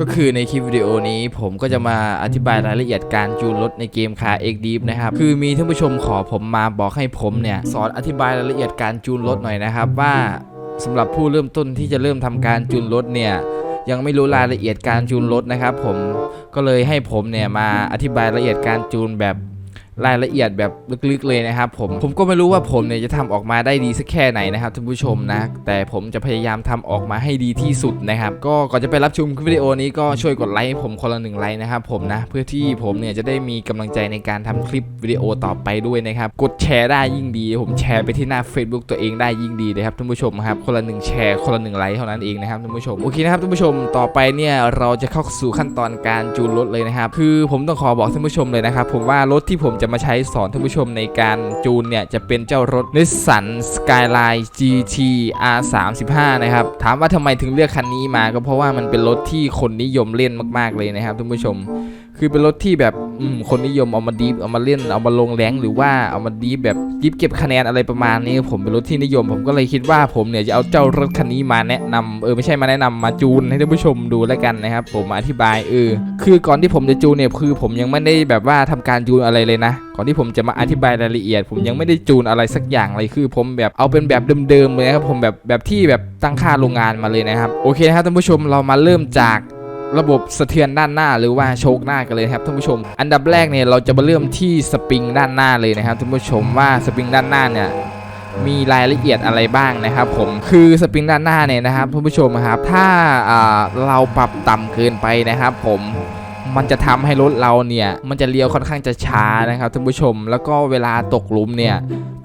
ก็คือในคลิปวิดีโอนี้ผมก็จะมาอธิบายรายละเอียดการจูนรถในเกม Car X Deep นะครับ คือมีท่านผู้ชมขอผมมาบอกให้ผมเนี่ย สอนอธิบายรายละเอียดการจูนรถหน่อยนะครับ ว่าสำหรับผู้เริ่มต้นที่จะเริ่มทำการจูนรถเนี่ยยังไม่รู้รายละเอียดการจูนรถนะครับ ผมก็เลยให้ผมเนี่ยมาอธิบายรายละเอียดการจูนแบบ รายละเอียดแบบลึกๆเลยนะครับผมผมก็ไม่รู้ว่าผมเนี่ยจะทำออกมาได้ดีสักแค่ไหนนะครับท่านผู้ชมนะ แต่ผมจะพยายามทำออกมาให้ดีที่สุดนะครับก็ก่อนจะไปรับชมคลิปวิดีโอนี้ก็ช่วยกดไลค์ผมคนละหนึ่งไลค์นะครับผมนะเพื่อที่ผมเนี่ยจะได้มีกำลังใจในการทำคลิปวิดีโอต่อไปด้วยนะครับกดแชร์ได้ยิ่งดี ผมแชร์ไปที่หน้า Facebook ตัวเองได้ยิ่งดีเลยครับท่านผู้ชมครับคนละหนึ่งแชร์คนละหนึ่งไลค์เท่านั้นเองนะครับท่านผู้ชมโอเคนะครับท่านผู้ชมต่อไปเนี่ยเราจะเข้าสู่ขั้นตอนการจูนรถเลยนะครับคือผมต้องขอบอกท่านผู้ชมเลยนะครับผมว่ารถที่ผมจะมาใช้สอนท่านผู้ชมในการจูนเนี่ยจะเป็นเจ้ารถ Nissan Skyline GT R35 นะครับ ถามว่าทำไมถึงเลือกคันนี้มาก็เพราะว่ามันเป็นรถที่คนนิยมเล่นมาก ๆ เลยนะครับท่านผู้ชม คือเป็นรถที่แบบคนนิยมเอามาดีฟเอามาเล่นเอามาลงแรงหรือว่าเอามาดีฟแบบดีฟเก็บคะแนนอะไรประมาณนี้ ผมเป็นรถที่นิยม ผมก็เลยคิดว่าผมเนี่ยจะเอาเจ้ารถคันนี้มาแนะนำเออไม่ใช่มาแนะนำมาจูนให้ท่านผู้ชมดูแล้วกันนะครับ ผมมาอธิบายเออคือก่อนที่ผมจะจูนเนี่ยคือผมยังไม่ได้แบบว่าทำการจูนอะไรเลยนะก่อนที่ผมจะมาอธิบายรายละเอียด ผมยังไม่ได้จูนอะไรสักอย่างเลยคือ ผมแบบเอาเป็นแบบเดิมๆเลยครับผมแบบแบบที่แบบตั้งค่าโรงงานมาเลยนะครับโอเคนะครับท่านผู้ชมเรามาเริ่มจาก ระบบสะเทือนด้านหน้าหรือว่าโชคหน้ากันเลยครับท่านผู้ชม อันดับแรกเนี่ยเราจะมาเริ่มที่สปริงด้านหน้าเลยนะครับท่านผู้ชมว่าสปริงด้านหน้าเนี่ยมีรายละเอียดอะไรบ้างนะครับผมคือสปริงด้านหน้าเนี่ยนะครับท่านผู้ชมครับถ้าาเราปรับต่ำเกินไปนะครับผมมันจะทำให้รถเราเนี่ย มันจะเลี้ยวค่อนข้างจะช้านะครับท่านผู้ชม แล้วก็เวลาตกหลุมเนี่ย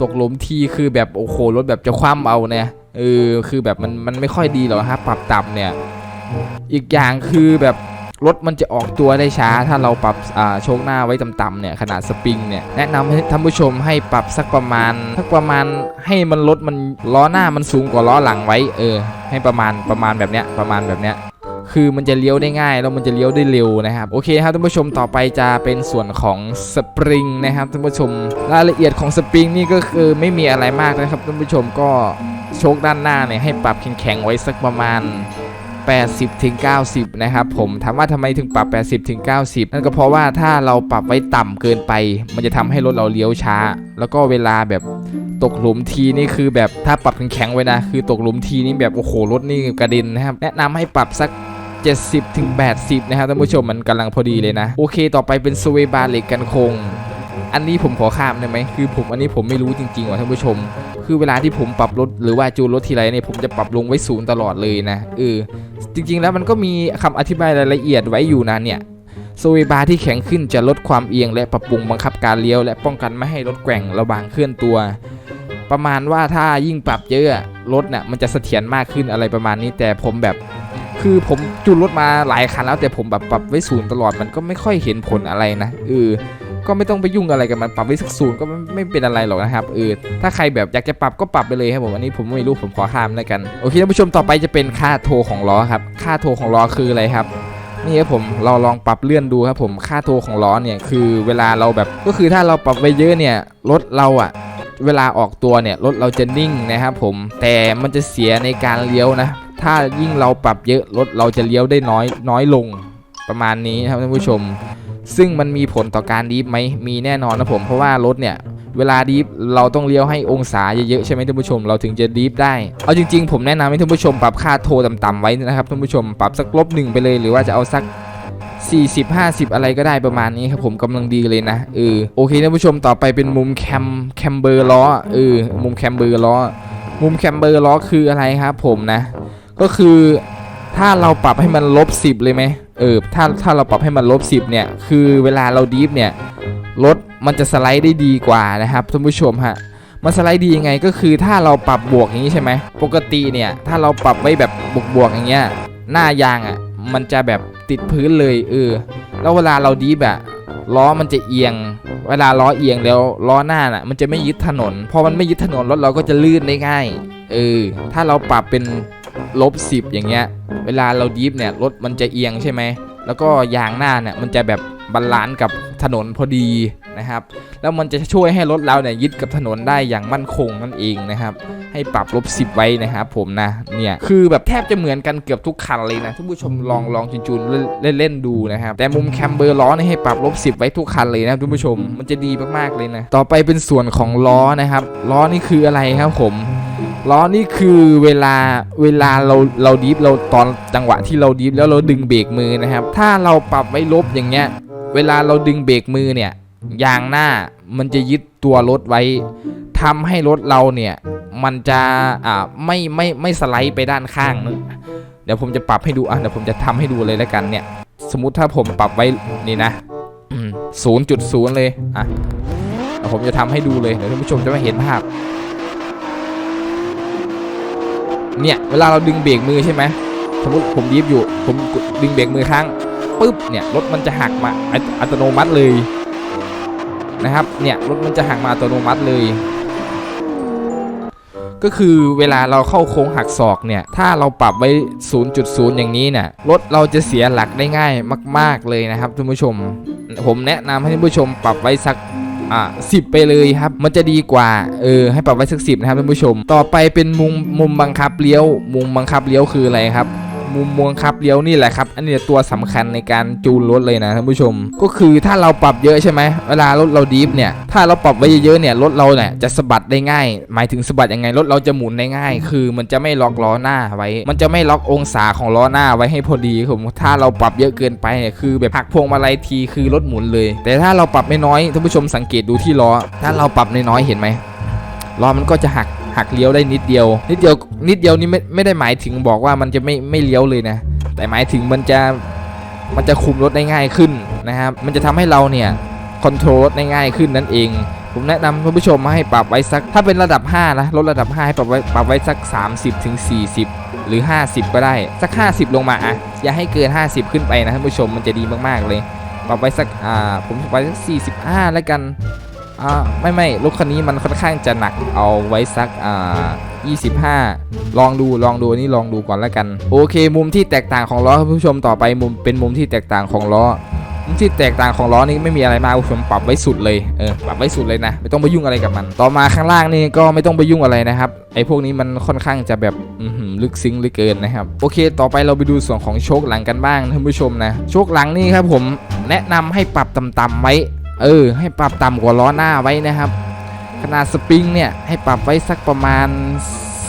ตกหลุมที่คือแบบโอ้โหรถแบบจะคว่ำเอาเนี่ยเออคือแบบมันมันไม่ค่อยดีหรอกครับปรับต่ำเนี่ย อีกอย่างคือแบบรถมันจะออกตัวได้ช้า ถ้าเราปรับโชคหน้าไว้ต่ำๆเนี่ยขนาดสปริงเนี่ยแนะนำให้ท่านผู้ชมให้ปรับสักประมาณสักประมาณให้มันรถมันล้อหน้ามันสูงกว่าล้อหลังไว้เออ ให้ประมาณประมาณแบบเนี้ยประมาณแบบเนี้ยคือมันจะเลี้ยวได้ง่ายแล้วมันจะเลี้ยวได้เร็วนะครับโอเคครับท่านผู้ชมต่อไปจะเป็นส่วนของสปริงนะครับท่านผู้ชมรายละเอียดของสปริงนี่ก็คือไม่มีอะไรมากนะครับท่านผู้ชมก็โชคด้านหน้าเนี่ยให้ปรับแข็งๆไว้สักประมาณ 80ถึง90 นะครับผมถามว่าทำไมถึงปรับ 80ถึง90 นั่นก็เพราะว่าถ้าเราปรับไว้ต่ำเกินไป มันจะทำให้รถเราเลี้ยวช้า แล้วก็เวลาแบบตกหลุมทีนี่คือแบบถ้าปรับแข็งๆไว้นะ คือตกหลุมทีนี่แบบโอ้โหรถนี่กระเด็นนะครับ แนะนำให้ปรับสัก70ถึง80 นะครับท่านผู้ชมมันกำลังพอดีเลยนะ โอเค ต่อไปเป็นสเวย์บาร์เหล็กกันคง อันนี้ผมขอข้ามได้ไหมคือผมอันนี้ผมไม่รู้จริงๆว่ะท่านผู้ชม คือเวลาที่ผมปรับรถหรือว่าจูนรถทีไรเนี่ยผมจะปรับลงไว้ศูนย์ตลอดเลยนะเออจริง ๆ แล้วมันก็มีคำอธิบายรายละเอียดไว้อยู่นะเนี่ยโซเวบาร์ที่แข็งขึ้นจะลดความเอียงและปรับปรุงบังคับการเลี้ยว และป้องกันไม่ให้รถแกว่งระหว่างเคลื่อนตัว ประมาณว่าถ้ายิ่งปรับเยอะอะรถเนี่ยมันจะเสถียรมากขึ้นอะไรประมาณนี้ แต่ผมแบบคือผมจูนรถมาหลายคันแล้วแต่ผมแบบปรับไว้ศูนย์ตลอดมันก็ไม่ค่อยเห็นผลอะไรนะเออ ก็ไม่ต้องไปยุ่งอะไรกับมันปรับไว้สักศูนย์ก็ไม่เป็นอะไรหรอกนะครับเออถ้าใครแบบอยากจะปรับก็ปรับไปเลยครับผมอันนี้ผมไม่รู้ผมขอข้ามแล้วกันโอเคท่านผู้ชมต่อไปจะเป็นค่าโทรของล้อครับค่าโทรของล้อคืออะไรครับนี่ครับผมเราลองปรับเลื่อนดูครับผมค่าโทรของล้อเนี่ยคือเวลาเราแบบก็คือถ้าเราปรับไว้เยอะเนี่ยรถเราอะเวลาออกตัวเนี่ยรถเราจะนิ่งนะครับผมแต่มันจะเสียในการเลี้ยวนะถ้ายิ่งเราปรับเยอะรถเราจะเลี้ยวได้น้อยน้อยลงประมาณนี้ครับท่านผู้ชม ซึ่งมันมีผลต่อการดีฟไหมมีแน่นอนนะผมเพราะว่ารถเนี่ยเวลาดีฟเราต้องเลี้ยวให้องศาเยอะๆใช่ไหมท่านผู้ชม เราถึงจะดีฟได้ เอาจริงๆ ผมแนะนำให้ท่านผู้ชมปรับค่าโทรต่ำๆไว้นะครับท่านผู้ชมปรับสักลบหนึ่งไปเลยหรือว่าจะเอาสัก40 50 อะไรก็ได้ประมาณนี้ครับผมกำลังดีเลยนะเออโอเคท่านผู้ชมต่อไปเป็นมุมแคมแคมเบอร์ล้อเออมุมแคมเบอร์ล้อมุมแคมเบอร์ล้อคืออะไรครับผมนะ ก็คือถ้าเราปรับให้มันลบ10เลยไหม เออถ้าถ้าเราปรับให้มันลบ10เนี่ยคือเวลาเราดีฟเนี่ยรถมันจะสไลด์ได้ดีกว่านะครับท่านผู้ชมฮะมันสไลด์ดียังไงก็คือถ้าเราปรับบวกอย่างนี้ใช่ไหมปกติเนี่ยถ้าเราปรับไว้แบบบวกๆอย่างเงี้ยหน้ายางอะมันจะแบบติดพื้นเลยเออแล้วเวลาเราดีฟอะล้อมันจะเอียง เวลาล้อเอียงแล้วล้อหน้าน่ะมันจะไม่ยึดถนนพอมันไม่ยึดถนนรถเราก็จะลื่นได้ง่ายเออถ้าเราปรับเป็น ลบสิบอย่างเงี้ย เวลาเราดีฟเนี่ยรถมันจะเอียงใช่ไหม แล้วก็ยางหน้าเนี่ยมันจะแบบบาลานซ์กับถนนพอดีนะครับ แล้วมันจะช่วยให้รถเราเนี่ยยึดกับถนนได้อย่างมั่นคงนั่นเองนะครับ ให้ให้ปรับลบ10ไว้นะครับผมนะ เนี่ยคือแบบแทบจะเหมือนกันเกือบทุกคันเลยนะท่านผู้ชมลองลองจูนๆเล่นเล่นๆดูนะครับ แต่มุมแคมเบอร์ล้อนี่ให้ปรับลบ10ไว้ทุกคันเลยนะครับท่านผู้ชม มันจะดีมากๆเลยนะ ต่อไปเป็นส่วนของล้อนะครับ ล้อนี่คืออะไรครับผม ล้อนี่คือเวลาเวลาเราเราดีฟเราตอนจังหวะที่เราดีฟแล้วเราดึงเบรกมือนะครับ ถ้าเราปรับไว้ลบอย่างเงี้ย เวลาเราดึงเบรกมือเนี่ยยางหน้ามันจะยึดตัวรถไว้ทำให้รถเราเนี่ยมันจะอ่าไม่ไม่ไม่สไลด์ไปด้านข้างนะเดี๋ยวผมจะปรับให้ดูอะเดี๋ยวผมจะทำให้ดูเลยแล้วกันเนี่ย สมมุติถ้าผมปรับไว้นี่นะศูนย์จุดศูนย์เลยอะผมจะทำให้ดูเลยเดี๋ยวท่านผู้ชมจะไม่เห็นภาพ เนี่ยเวลาเราดึงเบรกมือใช่ไหมสมมติผมดีฟอยู่ ผมดึงเบรกมือค้างปุ๊บเนี่ยรถมันจะหักมาอัตอัตโนมัติเลยนะครับเนี่ยรถมันจะหักมาอัตโนมัติเลย ก็คือเวลาเราเข้าโค้งหักศอกเนี่ยถ้าเราปรับไว้ 0.0 อย่างนี้เนี่ยรถเราจะเสียหลักได้ง่ายมาก ๆเลยนะครับท่านผู้ชม ผมแนะนำให้ท่านผู้ชมปรับไว้สัก อ่าสิบไปเลยครับ มันจะดีกว่า เออ ให้ปรับไว้สักสิบนะครับท่านผู้ชม ต่อไปเป็นมุมมุมบังคับเลี้ยว มุมบังคับเลี้ยวคืออะไรครับ มุมบังคับเลี้ยวนี่แหละครับอันนี้ตัวสำคัญในการจูนรถเลยนะท่านผู้ชม ก็คือถ้าเราปรับเยอะใช่ไหมเวลารถเราดีฟเนี่ยถ้าเราปรับไว้เยอะๆเนี่ยรถเราเนี่ยจะสะบัดได้ง่าย หมายถึงสะบัดยังไงรถเราจะหมุนได้ง่าย คือมันจะไม่ล็อกล้อหน้าไว้ มันจะไม่ล็อกองศาของล้อหน้าไว้ให้พอดีครับผมถ้าเราปรับเยอะเกินไปเนี่ยคือแบบหักพวงมาลัยทีคือรถหมุนเลย แต่ถ้าเราปรับไม่น้อยท่านผู้ชมสังเกตดูที่ล้อ ถ้าเราปรับน้อยๆเห็นไหมล้อมันก็จะหัก หักเลี้ยวได้นิดเดียว นิดเดียวนิดเดียวนี่ไม่ไม่ได้หมายถึงบอกว่ามันจะไม่ไม่เลี้ยวเลยนะ แต่หมายถึงมันจะมันจะคุมรถได้ง่ายขึ้นนะครับ มันจะทำให้เราเนี่ยคอนโทรลรถได้ง่ายขึ้นนั่นเอง ผมแนะนำท่านผู้ชมมาให้ปรับไว้สัก ถ้าเป็นระดับ 5 นะ รถระดับ 5 ให้ปรับไว้ปรับไว้สัก 30ถึง40หรือ 50 ก็ได้ สัก 50 ลงมาอะอย่าให้เกิน 50 ขึ้นไปนะท่านผู้ชมมันจะดีมากๆเลย ปรับไว้สัก อ่า ผมปรับไว้สัก 45 แล้วกัน อ่าไม่ไม่รถคันนี้มันค่อนข้างจะหนักเอาไว้สักอ่า25 ลองดูลองดูนี่ลองดูก่อนแล้วกัน โอเค มุมที่แตกต่างของล้อคุณผู้ชมต่อไปมุมเป็นมุมที่แตกต่างของล้อมุมที่แตกต่างของล้อนี่ไม่มีอะไรมากคุณผู้ชมปรับไว้สุดเลยเออปรับไว้สุดเลยนะ ไม่ต้องไปยุ่งอะไรกับมัน ต่อมาข้างล่างนี่ก็ไม่ต้องไปยุ่งอะไรนะครับไอ้พวกนี้มันค่อนข้างจะแบบลึกซึ้งเลือเกินนะครับโอเค ต่อไปเราไปดูส่วนของโชคหลังกันบ้างท่านผู้ชมนะโชคหลังนี่ครับผมแนะนำให้ปรับต่ำๆไว้ เออ ให้ปรับต่ำกว่าล้อหน้าไว้นะครับ ขนาดสปริงเนี่ยให้ปรับไว้สักประมาณ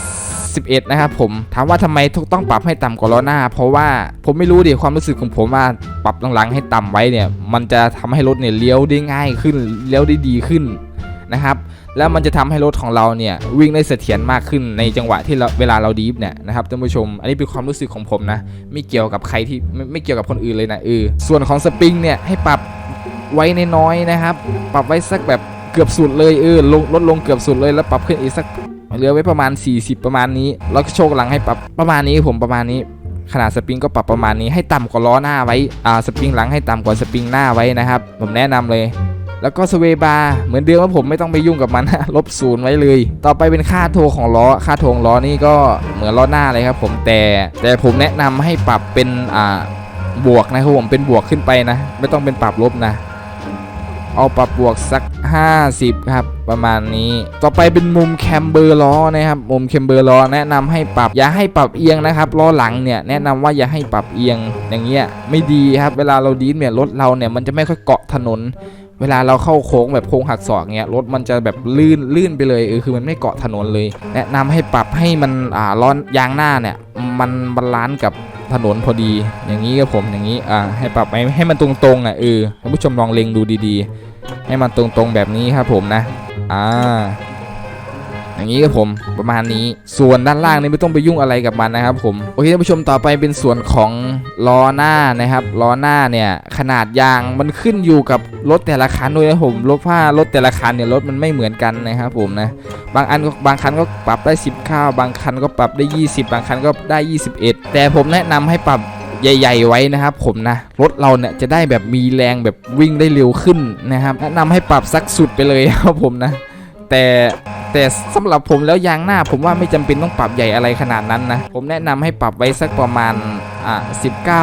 11 นะครับผม ถามว่าทำไมต้องปรับให้ต่ำกว่าล้อหน้า เพราะว่าผมไม่รู้ดิความรู้สึกของผมว่าปรับหลังๆให้ต่ำไว้เนี่ย มันจะทำให้รถเนี่ยเลี้ยวได้ง่ายขึ้นเลี้ยวได้ดีขึ้นนะครับแล้วมันจะทำให้รถของเราเนี่ยวิ่งได้เสถียรมากขึ้นในจังหวะที่เราเวลาเราดีฟเนี่ยนะครับท่านผู้ชม อันนี้เป็นความรู้สึกของผมนะ ไม่เกี่ยวกับใครที่ไม่ไม่เกี่ยวกับคนอื่นเลยนะเออส่วนของสปริงเนี่ยให้ปรับ ไว้ในน้อยนะครับ ปรับไว้สักแบบเกือบสุดเลยเออลงลดลงเกือบสุดเลยแล้วปรับขึ้นอีกสักเหลือไว้ประมาณ 40 ประมาณนี้แล้วก็โชคหลังให้ปรับประมาณนี้ผมประมาณนี้ขนาดสปริงก็ปรับประมาณนี้ให้ต่ำกว่าล้อหน้าไว้อ่าสปริงหลังให้ต่ำกว่าสปริงหน้าไว้นะครับผมแนะนำเลยแล้วก็สเวบาร์เหมือนเดิมว่าผมไม่ต้องไปยุ่งกับมันลบศูนย์ไว้เลย ต่อไปเป็นค่าโทของล้อ ค่าโทของล้อนี่ก็เหมือนล้อหน้าเลยครับผมแต่ แต่ผมแนะนำให้ปรับเป็นอ่าบวกนะครับผมเป็นบวกขึ้นไปนะ ไม่ต้องเป็นปรับลบนะ เอาปรับบวกสัก 50 ครับ ประมาณนี้ต่อไปเป็นมุมแคมเบอร์ล้อนะครับมุมแคมเบอร์ล้อแนะนำให้ปรับอย่าให้ปรับเอียงนะครับล้อหลังเนี่ยแนะนำว่าอย่าให้ปรับเอียงอย่างเงี้ยไม่ดีครับเวลาเราดีนเนี่ยรถเราเนี่ยมันจะไม่ค่อยเกาะถนน เวลาเราเข้าโค้งแบบโค้งหักศอกเงี้ยรถมันจะแบบลื่นลื่นไปเลยเออคือมันไม่เกาะถนนเลย แนะนำให้ปรับให้มันอ่าล้อยางหน้าเนี่ย มันบาลานซ์กับถนนพอดี อย่างนี้ครับผมอย่างนี้อ่าให้ปรับให้ให้มันตรงๆอะเออท่านผู้ชมลองเล็งดูดีๆ ให้มันตรงๆแบบนี้ครับผมนะอ่า อย่างนี้ครับผมประมาณนี้ ส่วนด้านล่างนี่ไม่ต้องไปยุ่งอะไรกับมันนะครับผมโอเคท่านผู้ชมต่อไปเป็นส่วนของล้อหน้านะครับล้อหน้าเนี่ยขนาดยางมันขึ้นอยู่กับรถแต่ละคันด้วยนะผมรถผ้ารถแต่ละคันเนี่ยรถมันไม่เหมือนกันนะครับผมนะบางอันก็บางคันก็ปรับได้ 19 บางคันก็ปรับได้ 20 บางคันก็ได้ 21 แต่ผมแนะนำให้ปรับใหญ่ ๆ ไว้นะครับผมนะ รถเราเนี่ยจะได้แบบมีแรงแบบวิ่งได้เร็วขึ้นนะครับแนะนำให้ปรับสักสุดไปเลยครับผมนะ แต่ แต่สำหรับผมแล้วยางหน้าผมว่าไม่จำเป็นต้องปรับใหญ่อะไรขนาดนั้นนะ ผมแนะนำให้ปรับไว้สักประมาณอ่า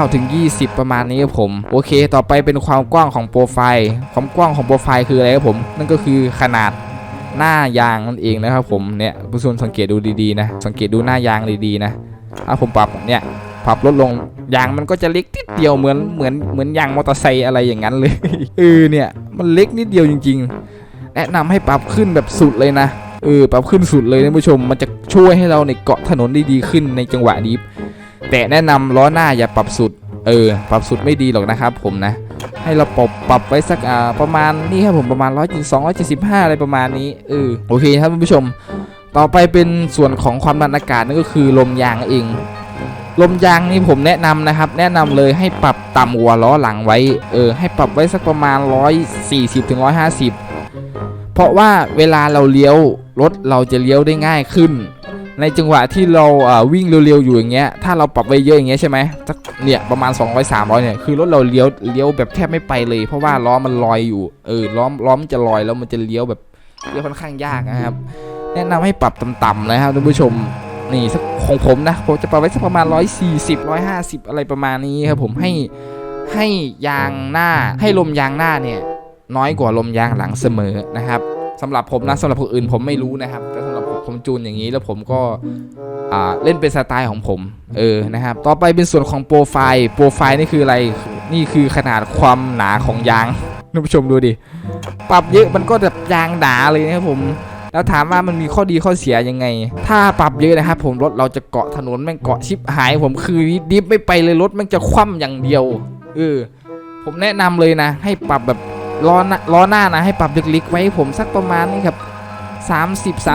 19ถึง20 ประมาณนี้ครับผม โอเค ต่อไปเป็นความกว้างของโปรไฟล์ความกว้างของโปรไฟล์คืออะไรครับผม นั่นก็คือขนาดหน้ายางนั่นเองนะครับผมเนี่ยผู้ชมสังเกตดูดีๆนะ สังเกตดูหน้ายางดีๆนะถ้าผมปรับเนี่ยปรับลดลงยางมันก็จะเล็กนิดเดียวเหมือนเหมือนเหมือนยางมอเตอร์ไซค์อะไรอย่างนั้นเลยเออเนี่ยมันเล็กนิดเดียวจริง ๆ แนะนำให้ปรับขึ้นแบบสุดเลยนะ เออปรับขึ้นสุดเลยท่านผู้ชม มันจะช่วยให้เราในยเกาะถนนได้ดีขึ้นในจังหวะนี้ แต่แนะนำล้อหน้าอย่าปรับสุด เออ ปรับสุดไม่ดีหรอกนะครับ ผมนะ ให้เราปรับปรับไว้สักอ่าประมาณนี่ครับผมประมาณ1 2 175อะไรประมาณนี้เออโอเคครับท่านผู้ชม ต่อไปเป็นส่วนของความดันอากาศนั่นก็คือลมยางเองลมยางนี่ผมแนะนำนะครับ แนะนำเลยให้ปรับต่ำหัวล้อหลังไว้ เออ ให้ปรับไว้สักประมาณ 140ถึง เพราะว่าเวลาเราเลี้ยวรถเราจะเลี้ยวได้ง่ายขึ้น ในจังหวะที่เราวิ่งเร็วๆอยู่อย่างเงี้ยถ้าเราปรับไว้เยอะอย่างเงี้ยใช่ไหมสักเนี่ยประมาณ 200 300เนี่ยคือรถเราเลี้ยวเลี้ยวแบบแทบไม่ไปเลย เพราะว่าล้อมันลอยอยู่เออล้อมล้อมจะลอยแล้วมันจะเลี้ยวแบบเลี้ยวค่อนข้างยากนะครับ แนะนำให้ปรับต่ำๆนะครับท่านผู้ชมนี่สักของผมนะผมจะปรับไว้สักประมาณ 140 150 อะไรประมาณนี้ครับผมให้ให้ยางหน้าให้ลมยางหน้าเนี่ย น้อยกว่าลมยางหลังเสมอนะครับสำหรับผมนะสำหรับคนอื่นผมไม่รู้นะครับ แต่สำหรับผมผมจูนอย่างนี้แล้วผมก็เล่นเป็นสไตล์ของผมเออนะครับ ต่อไปเป็นส่วนของโปรไฟล์โปรไฟล์นี่คืออะไรนี่คือขนาดความหนาของยางท่านผู้ชมดูดิปรับเยอะมันก็แบบยางหนาเลยนะครับผมแล้วถามว่ามันมีข้อดีข้อเสียยังไง ถ้าปรับเยอะนะครับผมรถเราจะเกาะถนนแม่งเกาะชิบหาย ผมคือดิฟไม่ไปเลยรถแม่งจะคว่ำอย่างเดียวเออผมแนะนำเลยนะ ให้ปรับแบบ ล้อหน้าล้อหน้านะให้ปรับเล็กๆไว้ให้ผมสักประมาณนี้ครับ30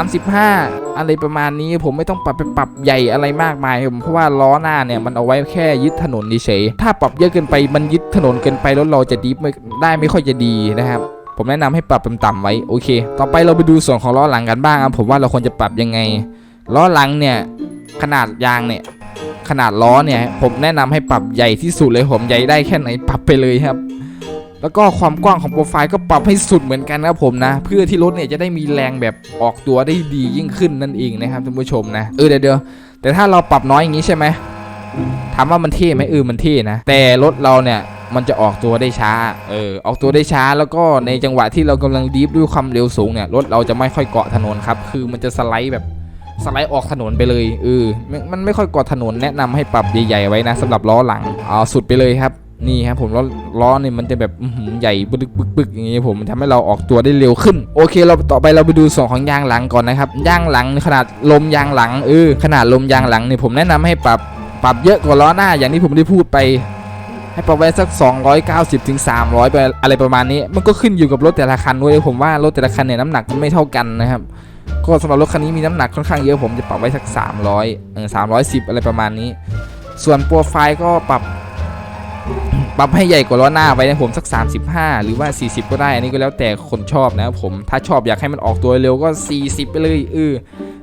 35 อะไรประมาณนี้ผมไม่ต้องปรับไปปรับใหญ่อะไรมากมายผมเพราะว่าล้อหน้าเนี่ยมันเอาไว้แค่ยึดถนนเฉยถ้าปรับเยอะเกินไปมันยึดถนนเกินไปรถเราจะดิฟไม่ได้ไม่ค่อยจะดีนะครับผมแนะนำให้ปรับต่ำๆไว้โอเค ต่อไปเราไปดูส่วนของล้อหลังกันบ้างครับผมว่าเราควรจะปรับยังไงล้อหลังเนี่ยขนาดยางเนี่ยขนาดล้อเนี่ยผมแนะนำให้ปรับใหญ่ที่สุดเลยผมใหญ่ได้แค่ไหนปรับไปเลยครับ แล้วก็ความกว้างของโปรไฟล์ก็ปรับให้สุดเหมือนกันนะครับผมนะ เพื่อที่รถเนี่ยจะได้มีแรงแบบออกตัวได้ดียิ่งขึ้นนั่นเองนะครับท่านผู้ชมนะเออเดี๋ยวเดี๋ยวแต่ถ้าเราปรับน้อยอย่างนี้ใช่ไหมถามว่ามันเท่ไหมเออมันเท่นะ แต่รถเราเนี่ยมันจะออกตัวได้ช้า เออ ออกตัวได้ช้า แล้วก็ในจังหวะที่เรากำลังดีฟด้วยความเร็วสูงเนี่ย รถเราจะไม่ค่อยเกาะถนนครับ คือมันจะสไลด์แบบสไลด์ออกถนนไปเลย เออ มันมันไม่ค่อยเกาะถนนแนะนำให้ปรับใหญ่ๆไว้นะสำหรับล้อหลัง เอาสุดไปเลยครับ นี่ครับผมล้อล้อเนี่ยมันจะแบบใหญ่บึกบึกบึกอย่างงี้ผมมันทำให้เราออกตัวได้เร็วขึ้น โอเค เราต่อไปเราไปดูส่วนของยางหลังก่อนนะครับยางหลังขนาดลมยางหลังเออขนาดลมยางหลังเนี่ยผมแนะนำให้ปรับปรับเยอะกว่าล้อหน้าอย่างที่ผมได้พูดไปให้ปรับไว้สัก 290ถึง300ไปอะไรประมาณนี้ มันก็ขึ้นอยู่กับรถแต่ละคันด้วยผมว่ารถแต่ละคันเนี่ยน้ำหนักมันไม่เท่ากันนะครับก็สำหรับรถคันนี้มีน้ำหนักค่อนข้างเยอะผมจะปรับไว้สัก 300เออ310 อะไรประมาณนี้ ส่วนโปรไฟล์ก็ปรับ ปรับให้ใหญ่กว่าล้อหน้าไว้นะผมสัก 35 หรือว่า 40 ก็ได้ อันนี้ก็แล้วแต่คนชอบนะครับผมถ้าชอบอยากให้มันออกตัวเร็วก็ 40 ไปเลยเออ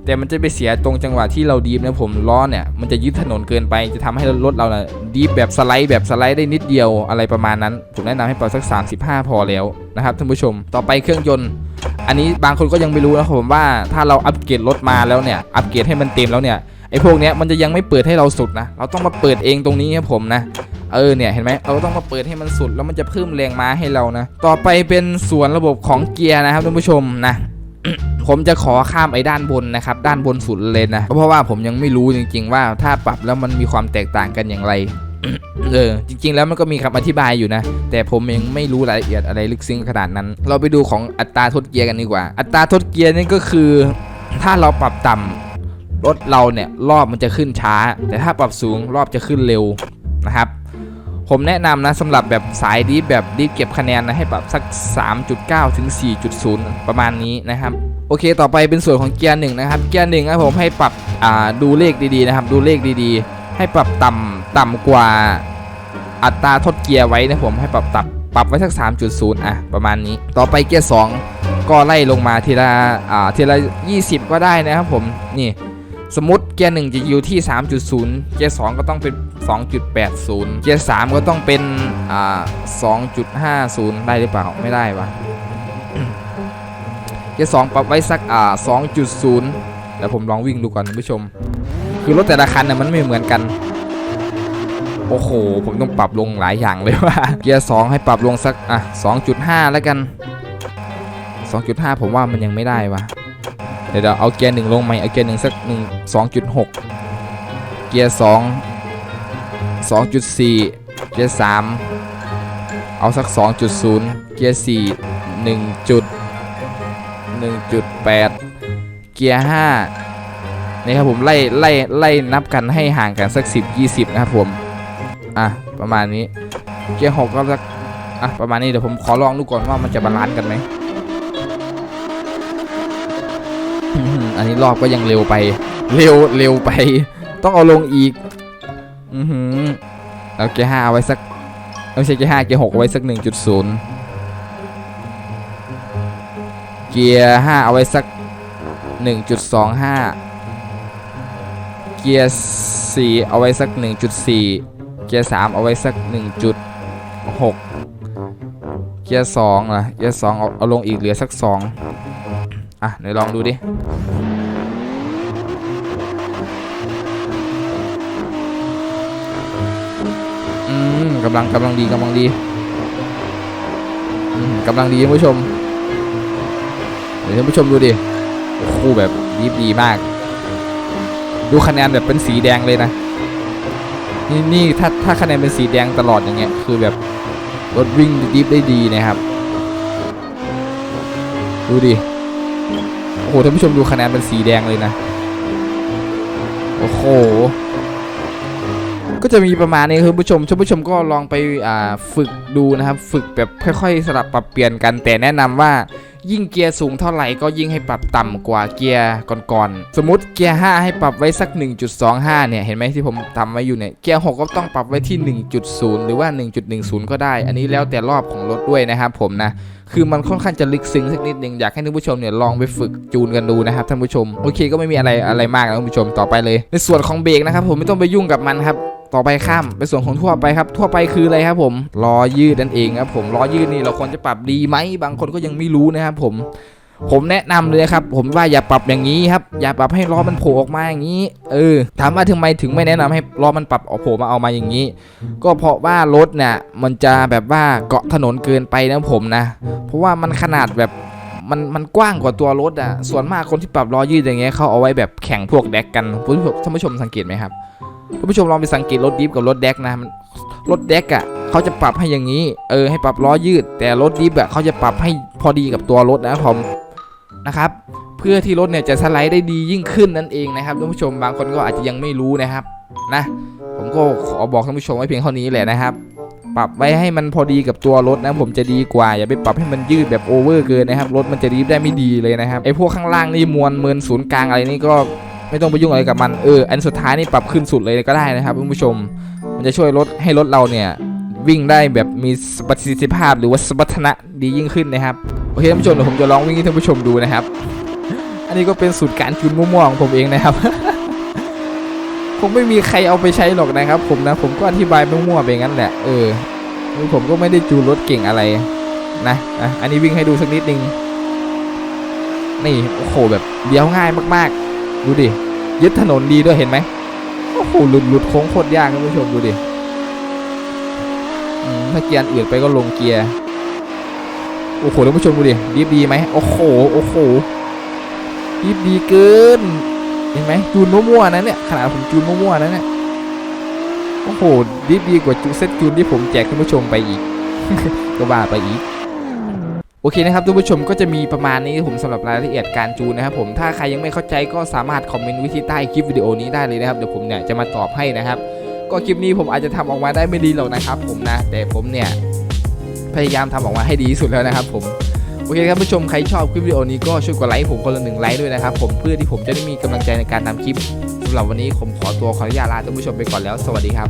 แต่มันจะไปเสียตรงจังหวะที่เราดีฟนะผมล้อเนี่ยมันจะยึดถนนเกินไปจะทำให้รถเราน่ะดีฟแบบสไลด์แบบสไลด์ได้นิดเดียวอะไรประมาณนั้น ผมแนะนำให้ปรับสัก 35 พอแล้วนะครับท่านผู้ชมต่อไปเครื่องยนต์อันนี้บางคนก็ยังไม่รู้นะครับผมว่าถ้าเราอัปเกรดรถมาแล้วเนี่ยอัปเกรดให้มันเต็มแล้วเนี่ยไอ้พวกเนี้ยมันจะยังไม่เปิดให้เราสุดนะ เราต้องมาเปิดเองตรงนี้ครับผมนะ เออเนี่ยเห็นไหมเราต้องมาเปิดให้มันสุดแล้วมันจะเพิ่มแรงม้าให้เรานะ ต่อไปเป็นส่วนระบบของเกียร์นะครับท่านผู้ชมนะผมจะขอข้ามไอ้ด้านบนนะครับ ด้านบนสุดเลยนะ เพราะว่าผมยังไม่รู้จริง ๆ ว่าถ้าปรับแล้วมันมีความแตกต่างกันอย่างไรเออจริง ๆ แล้วมันก็มีคำอธิบายอยู่นะ แต่ผมยังไม่รู้รายละเอียดอะไรลึกซึ้งขนาดนั้น เราไปดูของอัตราทดเกียร์กันดีกว่า อัตราทดเกียร์นี่ก็คือ ถ้าเราปรับต่ำรถเราเนี่ยรอบมันจะขึ้นช้า แต่ถ้าปรับสูงรอบจะขึ้นเร็วนะครับ ผมแนะนำนะสำหรับแบบสายดีแบบดีเก็บคะแนนนะให้ปรับสัก 3.9 ถึง 4.0 ประมาณนี้นะครับ โอเค ต่อไปเป็นส่วนของเกียร์หนึ่งนะครับ เกียร์หนึ่งนะผมให้ปรับดูเลขดีๆนะครับ ดูเลขดีๆ ให้ปรับต่ำต่ำกว่าอัตราทดเกียร์ไว้นะผมให้ปรับตับปรับไว้สัก 3.0 อะ ประมาณนี้ ต่อไปเกียร์2ก็ไล่ลงมาทีละอ่าทีละ 20 ก็ได้นะครับผมนี่สมมติเกียร์หนึ่งจะอยู่ที่ 3.0 เกียร์สองก็ต้องเป็น 2.80 เกียร์สามก็ต้องเป็นอ่า2.50 ได้หรือเปล่า ไม่ได้ปะเกียร์สองปรับไว้สักอ่า2.0แล้วผมลองวิ่งดูก่อนท่านผู้ชม คือรถแต่ละคันน่ะมันไม่เหมือนกันโอ้โห ผมต้องปรับลงหลายอย่างเลยว่า เกียร์สองให้ปรับลงสัก อะ 2.5 แล้วกัน 2.5 ผมว่ามันยังไม่ได้วะเดี๋ยวเอาเกียร์หนึ่งลงไหมเอาเกียร์หนึ่งสักหนึ่ง2.6 เกียร์2 2.4 เกียร์ 3 เอาสัก 2.0 เกียร์ 4 1จุด1.8 เกียร์ 5 นี่ครับผม ไล่ ไล่ ไล่นับกันให้ห่างกันสัก 10 20 นะครับผม อะ ประมาณนี้ เกียร์ 6 ก็สัก อะ ประมาณนี้เดี๋ยวผมขอลองดูก่อนว่ามันจะบาลานซ์กันไหม อันนี้รอบก็ยังเร็วไป เร็ว เร็วไป ต้องเอาลงอีก อือหือแล้วเกียร์ห้าเอาไว้สักไม่ใช่เกียร์ห้าเกียร์หกเอาไว้สักหนึ่งจุดศูนย์เกียร์ห้าเอาไว้สักหนึ่งจุดสองห้าเกียร์สี่เอาไว้สักหนึ่งจุดสี่เกียร์สามเอาไว้สักหนึ่งจุดหกเกียร์สองนะเกียร์สองเอาเอาลงอีกเหลือสักสองอะเดี๋ยวลองดูดิ อืม กำลังกำลังดีกำลังดีกำลังดีท่านผู้ชมเดี๋ยวท่านผู้ชมดูดิคู่แบบดีดีมาก ดูคะแนนแบบเป็นสีแดงเลยนะ นี่นี่ถ้าถ้าคะแนนเป็นสีแดงตลอดอย่างเงี้ยคือแบบรถวิ่งดีได้ดีนะครับ ดูดิโอ้โหท่านผู้ชมดูคะแนนเป็นสีแดงเลยนะ โอ้โห ก็จะมีประมาณนี้ครับคุณผู้ชมท่านผู้ชมก็ลองไปฝึกดูนะครับ ฝึกแบบค่อย ๆ สลับปรับเปลี่ยนกันแต่แนะนำว่า ยิ่งเกียร์สูงเท่าไหร่ก็ยิ่งให้ปรับต่ำกว่าเกียร์ก่อนๆ สมมติเกียร์ 5 ให้ปรับไว้สัก 1.25 เนี่ย เห็นไหมที่ผมทำไว้อยู่เนี่ย เกียร์ 6 ก็ต้องปรับไว้ที่ 1.0 หรือว่า 1.10 ก็ได้ อันนี้แล้วแต่รอบของรถด้วยนะครับผมนะคือมันค่อนข้างจะลึกซึ้งสักนิดนึงอยากให้ท่านผู้ชมเนี่ยลองไปฝึกจูนกันดูนะครับท่านผู้ชมโอเคก็ไม่มีอะไรอะไรมากนะท่านผู้ชมต่อไปเลย ในส่วนของเบรกนะครับผมไม่ต้องไปยุ่งกับมันครับต่อไปข้ามไปส่วนของทั่วไปครับ ทั่วไปคืออะไรครับผมล้อยืดนั่นเองครับผมล้อยืดนี่เราควรจะปรับดีไหมบางคนก็ยังไม่รู้นะครับผม ผมแนะนำเลยครับ ผมว่าอย่าปรับอย่างนี้ครับ อย่าปรับให้ล้อมันโผล่ออกมาอย่างนี้ เออ ถามว่าถึงไมถึงไม่แนะนำให้ล้อมันปรับออกโผล่มาเอามาอย่างนี้ ก็เพราะว่ารถเนี่ยมันจะแบบว่าเกาะถนนเกินไปนะผมนะ เพราะว่ามันขนาดแบบมันมันกว้างกว่าตัวรถอะ ส่วนมากคนที่ปรับล้อยืดอย่างเงี้ยเขาเอาไว้แบบแข่งพวกแดกกันท่านผู้ชมสังเกตไหมครับท่านผู้ชมลองไปสังเกตรถดิฟกับรถแดกนะมันรถแดกอะ เขาจะปรับให้อย่างนี้ เออให้ปรับล้อยืด แต่รถดิฟอะเขาจะปรับให้พอดีกับตัวรถนะครับผมนะครับเพื่อที่รถเนี่ยจะสไลด์ได้ดียิ่งขึ้นนั่นเองนะครับท่านผู้ชมบางคนก็อาจจะยังไม่รู้นะครับนะผมก็ขอบอกท่านผู้ชมไว้เพียงเท่านี้แหละนะครับ ปรับไว้ให้มันพอดีกับตัวรถนะผมจะดีกว่า อย่าไปปรับให้มันยืดแบบโอเวอร์เกินนะครับรถมันจะรีบได้ไม่ดีเลยนะครับไอ้พวกข้างล่างนี่มวลเมินศูนย์กลางอะไรนี่ก็ไม่ต้องไปยุ่งอะไรกับมันเอออันสุดท้ายนี่ปรับขึ้นสุดเลยก็ได้นะครับคุณผู้ชม มันจะช่วยลดให้รถเราเนี่ย วิ่งได้แบบมีประสิทธิภาพหรือว่าสมรรถนะดียิ่งขึ้นนะครับโอเคท่านผู้ชมเดี๋ยวผมจะลองวิ่งให้ท่านผู้ชมดูนะครับ อันนี้ก็เป็นสูตรการจูนมั่วๆของผมเองนะครับผมไม่มีใครเอาไปใช้หรอกนะครับ ผมนะผมก็อธิบายมั่วๆไปงั้นแหละเออคือผมก็ไม่ได้จูนรถเก่งอะไรนะอะอันนี้วิ่งให้ดูสักนิดนึงนี่โอ้โหแบบเลี้ยวง่ายมากๆ ดูดิยึดถนนดีด้วยเห็นไหมโอ้โหหลุดหลุดโค้งโคตรยากท่านผู้ชมดูดิ ถ้าเกียร์อื่นไปก็ลงเกียร์ โอ้โหท่านผู้ชมดูดิดีดีไหมโอ้โห โอ้โหดีดีเกิน เห็นไหมจูนมั่วๆนะเนี่ย ขนาดผมจูนมั่วๆนะเนี่ย โอ้โหดีดีกว่าจูเซตจูนที่ผมแจกท่านผู้ชมไปอีก ก็ว่าไปอีกโอเคนะครับท่านผู้ชมก็จะมีประมาณนี้ผมสำหรับรายละเอียดการจูนนะครับผมถ้าใครยังไม่เข้าใจก็สามารถคอมเมนต์วิที่ใต้คลิปวิดีโอนี้ได้เลยนะครับเดี๋ยวผมเนี่ยจะมาตอบให้นะครับ ก็คลิปนี้ผมอาจจะทำออกมาได้ไม่ดีหรอกนะครับ ผมนะ แต่ผมเนี่ยพยายามทำออกมาให้ดีที่สุดแล้วนะครับ ผมโอเคครับผู้ชมใครชอบคลิปวิดีโอนี้ก็ช่วยกดไลค์ผมคนละหนึ่งไลค์ด้วยนะครับผมเพื่อที่ผมจะได้มีกำลังใจในการทำคลิปสำหรับวันนี้ผมขอตัวขออนุญาตลาท่านผู้ชมไปก่อนแล้ว สวัสดีครับ